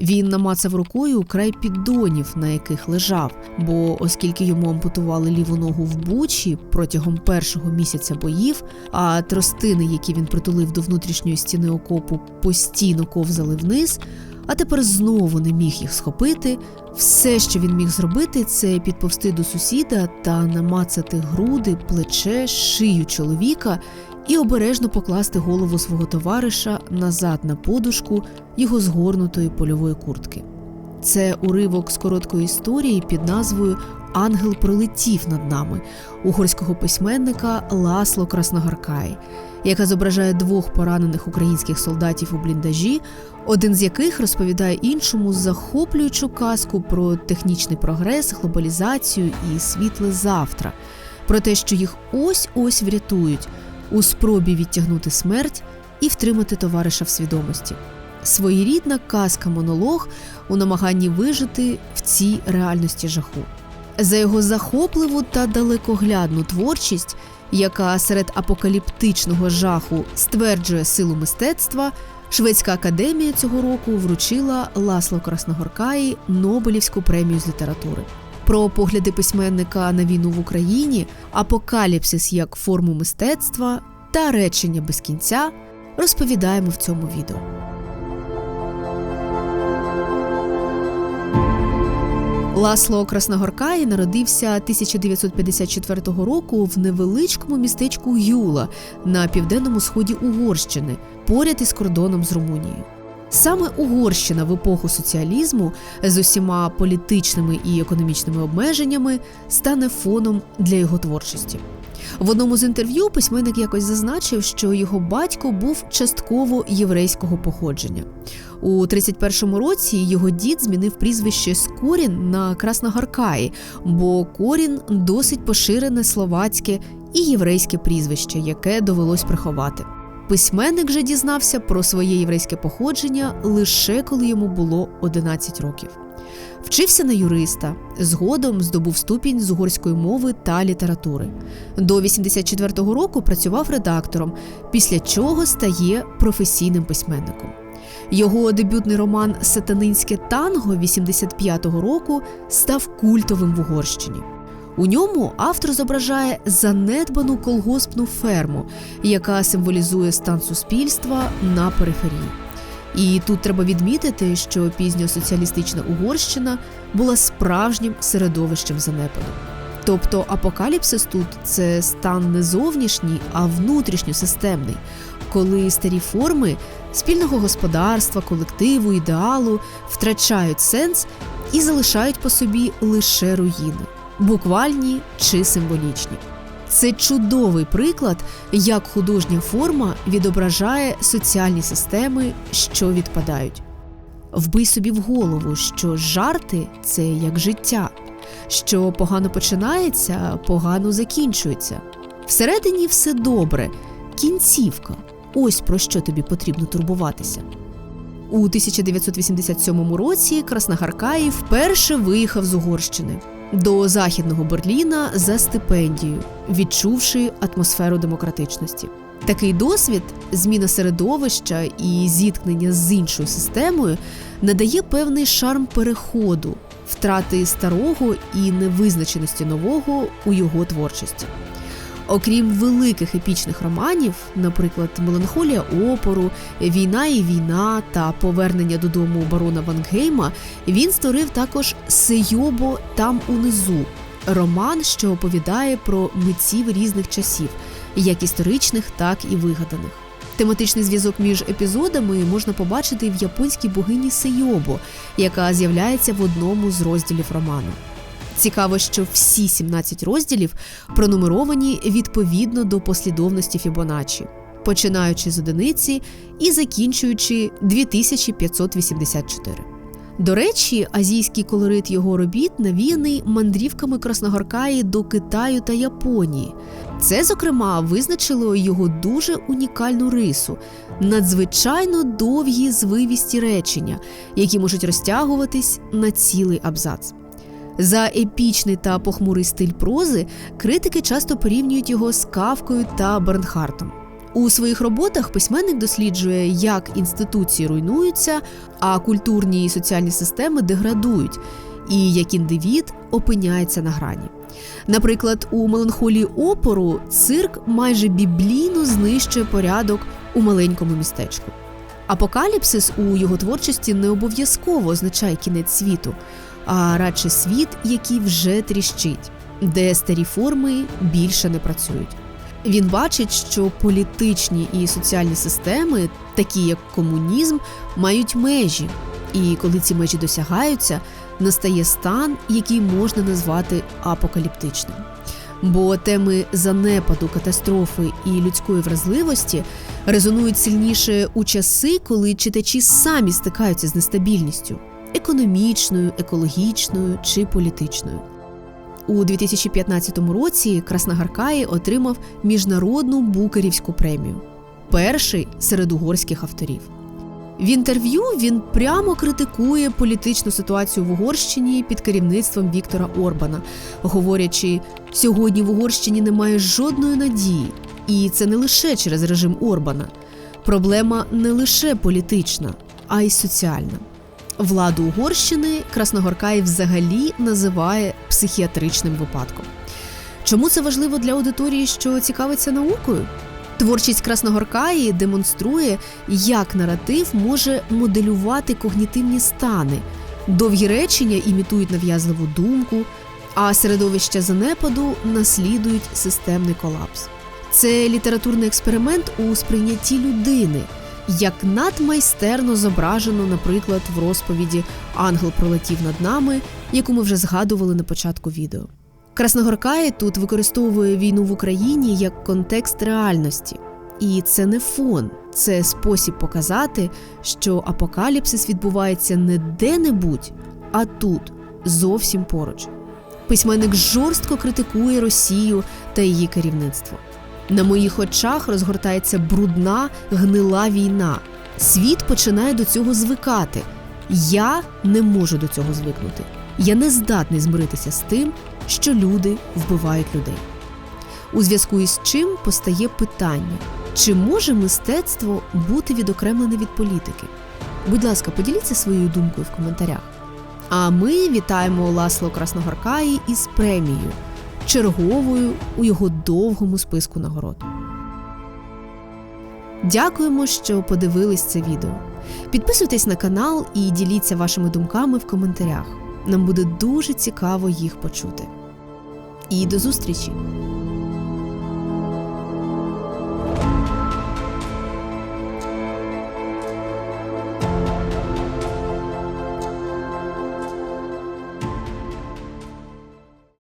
Він намацав рукою край піддонів, на яких лежав, бо оскільки йому ампутували ліву ногу в бучі протягом першого місяця боїв, а тростини, які він притулив до внутрішньої стіни окопу, постійно ковзали вниз, а тепер знову не міг їх схопити. Все, що він міг зробити, це підповсти до сусіда та намацати груди, плече, шию чоловіка і обережно покласти голову свого товариша назад на подушку його згорнутої польової куртки. Це уривок з короткої історії під назвою Ангел пролетів над нами угорського письменника Ласло Красногоркай, яка зображає двох поранених українських солдатів у бліндажі, один з яких розповідає іншому захоплюючу казку про технічний прогрес, глобалізацію і світле завтра, про те, що їх ось ось врятують у спробі відтягнути смерть і втримати товариша в свідомості. Своєрідна казка-монолог у намаганні вижити в цій реальності жаху. За його захопливу та далекоглядну творчість, яка серед апокаліптичного жаху стверджує силу мистецтва, Шведська академія цього року вручила Ласло Красногоркаї Нобелівську премію з літератури. Про погляди письменника на війну в Україні, апокаліпсис як форму мистецтва та речення без кінця розповідаємо в цьому відео. Ласло Красногоркаї народився 1954 року в невеличкому містечку Юла на південному сході Угорщини, поряд із кордоном з Румунією. Саме Угорщина в епоху соціалізму з усіма політичними і економічними обмеженнями стане фоном для його творчості. В одному з інтерв'ю письменник якось зазначив, що його батько був частково єврейського походження. У 31-му році його дід змінив прізвище з Корін на Красногоркаї, бо Корін досить поширене словацьке і єврейське прізвище, яке довелось приховати. Письменник же дізнався про своє єврейське походження лише коли йому було 11 років. Вчився на юриста, згодом здобув ступінь з угорської мови та літератури. До 84-го року працював редактором, після чого стає професійним письменником. Його дебютний роман Сатанинське танго 85-го року став культовим в Угорщині. У ньому автор зображає занедбану колгоспну ферму, яка символізує стан суспільства на периферії. І тут треба відмітити, що пізньосоціалістична Угорщина була справжнім середовищем занепаду. Тобто апокаліпсис тут це стан не зовнішній, а внутрішньосистемний, коли старі форми спільного господарства, колективу, ідеалу втрачають сенс і залишають по собі лише руїни, буквальні чи символічні. Це чудовий приклад, як художня форма відображає соціальні системи, що відпадають. Вбий собі в голову, що жарти це як життя, що погано починається, погано закінчується. Всередині все добре, кінцівка. Ось про що тобі потрібно турбуватися. У 1987 році Красногаркаї вперше виїхав з Угорщини до західного Берліна за стипендію, відчувши атмосферу демократичності. Такий досвід, зміна середовища і зіткнення з іншою системою надає певний шарм переходу, втрати старого і невизначеності нового у його творчості. Окрім великих епічних романів, наприклад, Меланхолія опору, Війна і війна та Повернення додому барона Вангейма, він створив також Сейобо там унизу, роман, що оповідає про митців різних часів, як історичних, так і вигаданих. Тематичний зв'язок між епізодами можна побачити в японській богині Сейобо, яка з'являється в одному з розділів роману. Цікаво, що всі 17 розділів пронумеровані відповідно до послідовності Фібоначчі, починаючи з одиниці і закінчуючи 2584. До речі, азійський колорит його робіт навіяний мандрівками Красногоркаї до Китаю та Японії. Це, зокрема, визначило його дуже унікальну рису надзвичайно довгі звивісті речення, які можуть розтягуватись на цілий абзац. За епічний та похмурий стиль прози критики часто порівнюють його з Кавкою та Бернхартом. У своїх роботах письменник досліджує, як інституції руйнуються, а культурні і соціальні системи деградують, і як індивід опиняється на грані. Наприклад, у меланхолії опору цирк майже біблійно знищує порядок у маленькому містечку. Апокаліпсис у його творчості не обов'язково означає кінець світу, а радше світ, який вже тріщить, де старі форми більше не працюють. Він бачить, що політичні і соціальні системи, такі як комунізм, мають межі, і коли ці межі досягаються, настає стан, який можна назвати апокаліптичним. Бо теми занепаду, катастрофи і людської вразливості резонують сильніше у часи, коли читачі самі стикаються з нестабільністю економічною, екологічною чи політичною. У 2015 році Красногаркаї отримав міжнародну букерівську премію, перший серед угорських авторів. В інтерв'ю він прямо критикує політичну ситуацію в Угорщині під керівництвом Віктора Орбана, говорячи, сьогодні в Угорщині немає жодної надії, і це не лише через режим Орбана. Проблема не лише політична, а й соціальна. Владу Угорщини Красногоркаєв взагалі називає психіатричним випадком. Чому це важливо для аудиторії, що цікавиться наукою? Творчість Красногоркаї демонструє, як наратив може моделювати когнітивні стани. Довгі речення імітують нав'язливу думку, а середовища занепаду наслідують системний колапс. Це літературний експеримент у сприйнятті людини, як надмайстерно зображено, наприклад, в розповіді Ангел пролетів над нами, яку ми вже згадували на початку відео. Красногоркає тут використовує війну в Україні як контекст реальності. І це не фон, це спосіб показати, що апокаліпсис відбувається не де-небудь, а тут, зовсім поруч. Письменник жорстко критикує Росію та її керівництво. На моїх очах розгортається брудна, гнила війна. Світ починає до цього звикати. Я не можу до цього звикнути. Я не здатний змиритися з тим, що люди вбивають людей. У зв'язку із чим постає питання, чи може мистецтво бути відокремлене від політики? Будь ласка, поділіться своєю думкою в коментарях. А ми вітаємо Ласло Красногоркаї із премією, черговою у його довгому списку нагород. Дякуємо, що подивились це відео. Підписуйтесь на канал і діліться вашими думками в коментарях. Нам буде дуже цікаво їх почути. І до зустрічі!